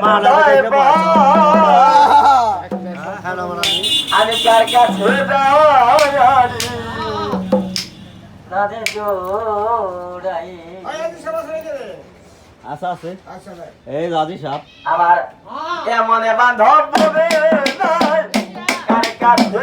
কোথায় পাই? আমি কার কাছে যাই রাধে জোড়াই আচ্ছা আছে এই রাজি সাপ আমার এমন বান্ধব বলে কার কাছে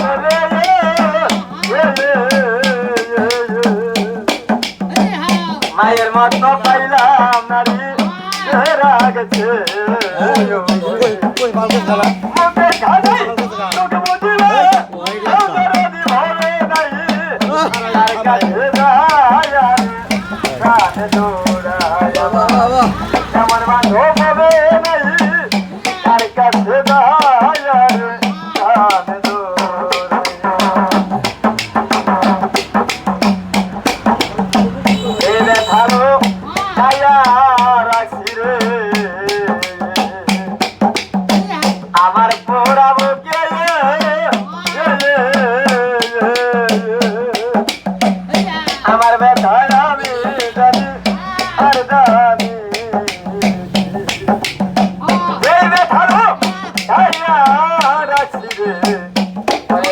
মায়ের মতো পাইলাম নারী হেরা গেছে মুখে খাই তোকে বুঝিলে তার কাছে যায়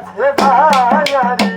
কাছে পায়া